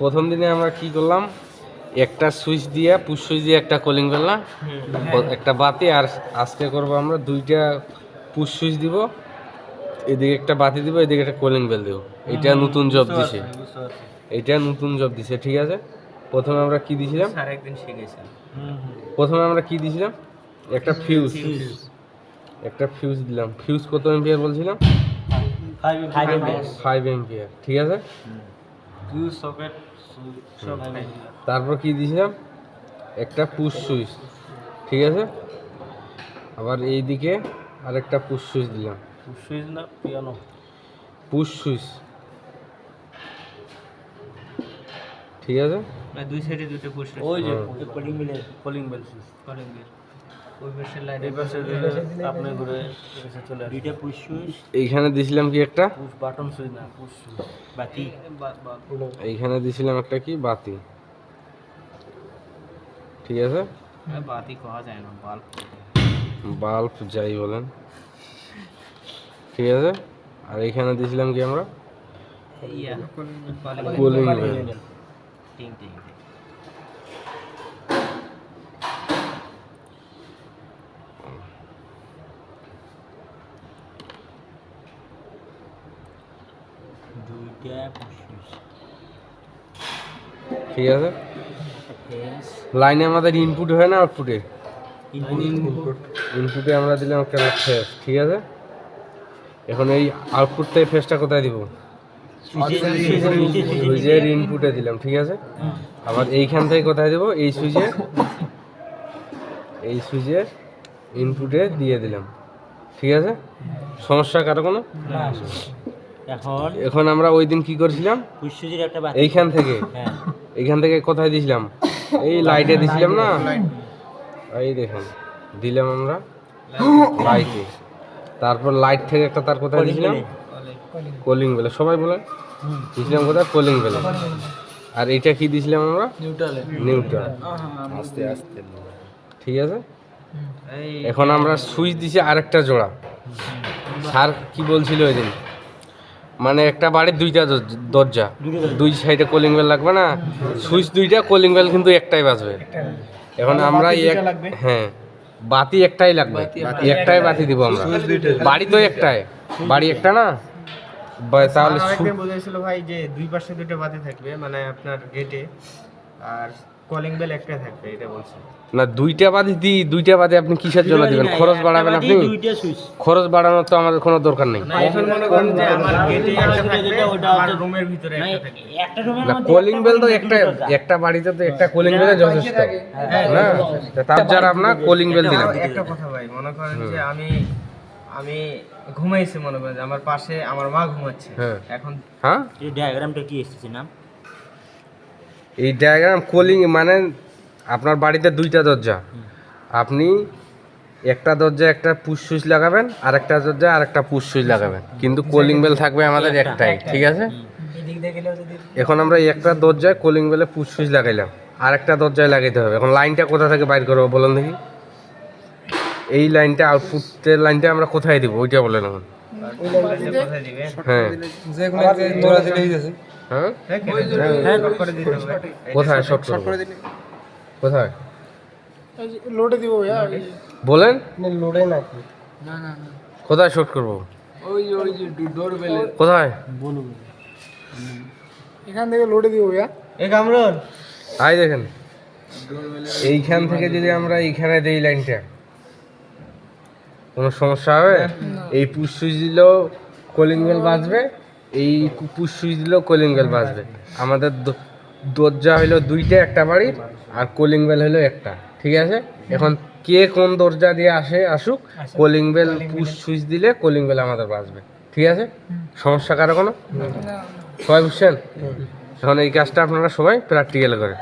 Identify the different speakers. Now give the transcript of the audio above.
Speaker 1: প্রথম দিনে আমরা কি করলাম? একটা সুইচ দিয়ে পুশ সুইচ দিয়ে একটা কলিং বেল না? একটা বাতি আর আজকে করব আমরা দুইটা পুশ সুইচ দিব। এদিকে একটা বাতি দিব এদিকে একটা কলিং বেল দিব। এটা নতুন জব দিছে। এটা নতুন জব দিছে ঠিক আছে? প্রথমে আমরা কি দিছিলাম?
Speaker 2: স্যার
Speaker 1: প্রথমে আমরা কি দিছিলাম? একটা ফিউজ একটা ফিউজ দিলাম। ফিউজ কত এম্পিয়ার বলছিলাম?
Speaker 2: ফাইভ
Speaker 1: এম্পিয়ার ঠিক আছে?
Speaker 2: সকেট
Speaker 1: তারপর কি দিয়েছিলাম? একটা পুশ সুইচ ঠিক আছে? আবার এই দিকে আরেকটা পুশ সুইচ দিলাম।
Speaker 2: সুইচ না পিয়ানো।
Speaker 1: পুশ সুইচ ঠিক আছে?
Speaker 2: দুই সাইডে দুটো পুশ
Speaker 1: ওই যে
Speaker 2: calling bell calling bell switch calling bell.
Speaker 1: এইখানে দিয়েছিলাম কি একটা?
Speaker 2: বাটন সুইচ না পুশ বাতি।
Speaker 1: এইখানে দিয়েছিলাম একটা কি? বাতি। ঠিক আছে?
Speaker 2: বাতি কহা যায় না বাল্ব
Speaker 1: বাল্ব যাই বলেন। ঠিক আছে? আর এইখানে দিয়েছিলাম কি আমরা? কুলিং বেল
Speaker 2: টিং টিং দুইটা পুশ সুইচ
Speaker 1: ঠিক আছে? লাইনে আমাদের ইনপুট হয় না আউটপুটে
Speaker 2: ইনপুটে
Speaker 1: আমরা দিলাম একটা ফেস ঠিক আছে? এখন এই আউটপুট থেকে ফেসটা কোথায় দিব? সুইচের ইনপুটে দিলাম ঠিক আছে? আবার এইখান থেকে কোথায় দেবো? এই সুইচে এই সুইচের ইনপুটে দিয়ে দিলাম ঠিক আছে? সমস্যা কারও কোনো?
Speaker 2: এখন
Speaker 1: এখন আমরা ওই দিন কি করছিলাম?
Speaker 2: সুইচের একটা বাতি
Speaker 1: এইখান থেকে।
Speaker 2: হ্যাঁ।
Speaker 1: এইখান থেকে কোথায় দিয়েছিলাম? এই লাইটে দিছিলাম না? এই দেখুন দিলাম আমরা লাইটে। তারপর লাইট থেকে একটা তার কোথায় দিয়েছিলাম? কলিং বেলে। সবাই বলে? দিয়েছিলাম কোথায়? কলিং বেলে। আর এটা কি দিয়েছিলাম আমরা?
Speaker 2: নিউট্রালে।
Speaker 1: নিউট্রাল। আস্তে আস্তে। ঠিক আছে? এখন আমরা সুইচ দিছি আরেকটা জোড়া। স্যার কি বলছিল ওই দিন? মানে একটা বাড়ির দুইটা দর- দরজা। দুই সাইডে কলিং বেল লাগবে না। সুইচ দুইটা কলিং বেল কিন্তু একটাই বাজবে। এখন আমরা এক হ্যাঁ বাতি একটাই লাগবে। একটাই বাতি দিব আমরা। বাড়ি তো একটাই। বাড়ি একটা না? তাহলে
Speaker 3: ভাই যে দুই পাশে দুটো বাতি থাকবে মানে আপনার গেটে আর কলিং বেল একটা থাকবে এটা বলছে।
Speaker 1: না দুইটা বাতি দিই দুইটা বাতি আপনি কিসের জন্য দিবেন? খরচ বাড়াবেন আপনি?
Speaker 2: দুইটা সুইচ।
Speaker 1: খরচ বাড়ানোর তো আমাদের কোনো দরকার নেই।
Speaker 3: না এখন মনে করেন যে আমার গেটে একটা থাকবে আর রুমের ভিতরে একটা থাকবে।
Speaker 2: একটা রুমের
Speaker 1: না কলিং বেল তো একটা একটা বাড়িতে তো একটা কলিং বেলে যথেষ্ট। না তার যারা আপনার কলিং বেল দিলাম
Speaker 3: একটা কথা ভাই মনে করেন যে আমি আমি ঘুমাইছি মনে করেন আমার পাশে আমার মা ঘুমাচ্ছে।
Speaker 1: হ্যাঁ।
Speaker 3: এখন
Speaker 1: হ্যাঁ?
Speaker 2: এই ডায়াগ্রামটা কি এসেছে নাম?
Speaker 1: এই ডায়াগ্রাম কলিং মানে আপনার বাড়িতে দুইটা দরজা। আপনি একটা দরজা একটা পুশ সুইচ লাগাবেন আর একটা দরজা আর একটা পুশ সুইচ লাগাবেন। কিন্তু কলিং বেল থাকবে আমাদের একটাই ঠিক আছে? এখন আমরা একটা দরজায় কলিং বেলে পুশ সুইচ লাগাইলাম আর একটা দরজায় লাগাইতে হবে। এখন লাইনটা কোথা থেকে বাইর করব বলুন দেখি। এই লাইনটা আউটপুটের লাইনটা আমরা কোথায় দিব ওইটা বলেন এখন।
Speaker 3: কোথায়? দিবে
Speaker 1: হ্যাঁ হ্যাঁ
Speaker 3: হ্যাঁ করে দিতে হবে
Speaker 1: কোথায় শর্ট করে কোথায়
Speaker 4: লোডে দিব ভাইয়া
Speaker 1: বলেন
Speaker 3: লোডে নাকি
Speaker 1: কোথায় শর্ট করব?
Speaker 4: ওই যে ওই যে
Speaker 1: কোথায়?
Speaker 4: এখান থেকে লোডে দিব ভাইয়া।
Speaker 1: আই দেখেন। এইখান থেকে যদি আমরা এইখানে দেই লাইনটা। কোনো সমস্যা হবে? এই পুষ সুইচ দিলেও কলিং বেল বাজবে এই পুষ সুইচ দিলেও কলিং বেল বাজবে। আমাদের দরজা হলো দুইটা একটা বাড়ির আর কলিং বেল হলো একটা ঠিক আছে? এখন কে কোন দরজা দিয়ে আসে আসুক কলিং বেল পুশ সুইচ দিলে কলিং বেল আমাদের বাজবে ঠিক আছে? সমস্যা কারও কোনো? সবাই বুঝছেন? এখন এই কাজটা আপনারা সবাই প্র্যাকটিক্যাল করে।